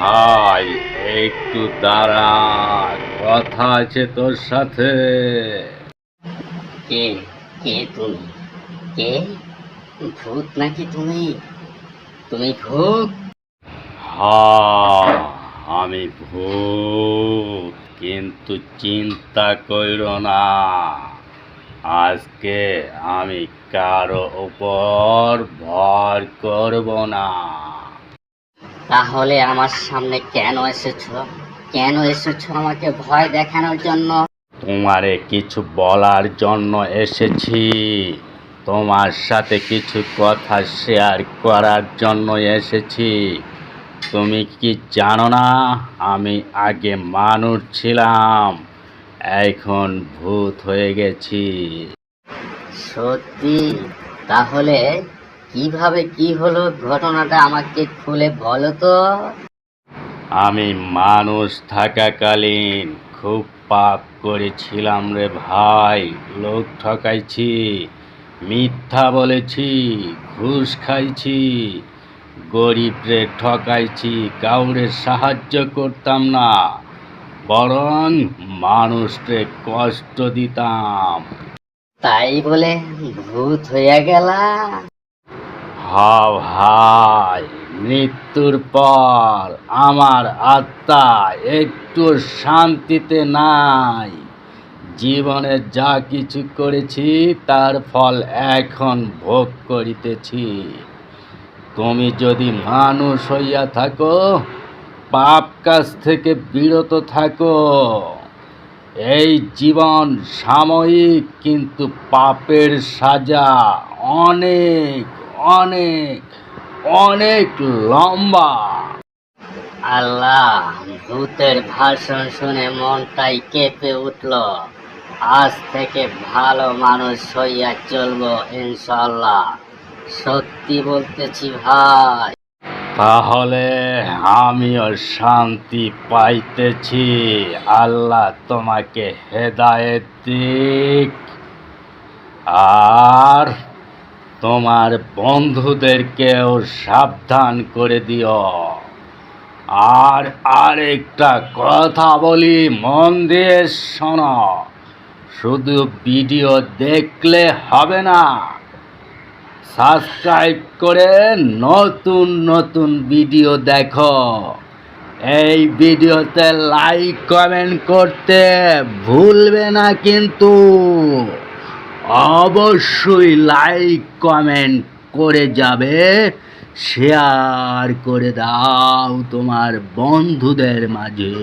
ভাই একটু দাঁড়া কথা আছে তোর সাথে। কে কে তুমি? কে? ভূত নাকি তুমি? তুমি ভূত? হ্যাঁ আমি ভূত কিন্তু চিন্তা কইর না। আজকে আমি কারও উপর ভর করব না। তাহলে আমার সামনে কেন এসেছ? কেন এসেছ আমাকে ভয় দেখানোর জন্য? তোমারে কিছু বলার জন্য এসেছি। তোমার সাথে কিছু কথা শেয়ার করার জন্য এসেছি। তুমি কি জানো না আমি আগে মানুষ ছিলাম। এখন ভূত হয়ে গেছি। সত্যি? তাহলে কীভাবে কি হলো ঘটনাটা আমাকে খুলে বলো তো। আমি মানুষ থাকাকালীন খুব পাপ করেছিলাম রে ভাই লোক ঠকাইছি মিথ্যা বলেছি ঘুষ খাইছি গরিবরে ঠকাইছি কাউরে সাহায্য করতাম না বরং মানুষকে কষ্ট দিতাম। তাই বলে ভূত হয়ে গেলা। হা ভাই মৃত্যুর পর আমার আত্মা একটু শান্তিতে নাই। জীবনে যা কিছু করেছি তার ফল এখন ভোগ করিতেছি। তুমি যদি মানুষ হইয়া থাকো পাপ কাজ থেকে বিরত থাকো। এই জীবন সাময়িক, কিন্তু পাপের সাজা অনেক অনেক অনেক লম্বা। আল্লাহ, ভূতের ভাষণ শুনে মনটাই কেঁপে উঠল। আজ থেকে ভালো মানুষ হইয়া চলবো ইনশাল্লাহ সত্যি বলতেছি ভাই। তাহলে আমিও শান্তি পাইতেছি। আল্লাহ তোমাকে হেদায়েত দিক। আর তোমার বন্ধুদেরকেও সাবধান করে দিও। আর আরেকটা কথা বলি, মন দিয়ে শোনো। শুধু ভিডিও দেখলে হবে না। সাবস্ক্রাইব করে নতুন নতুন ভিডিও দেখো। এই ভিডিওতে লাইক, কমেন্ট করতে ভুলবে না কিন্তু। অবশ্যই লাইক, কমেন্ট করে যাবে, শেয়ার করে দাও তোমার বন্ধুদের মাঝে।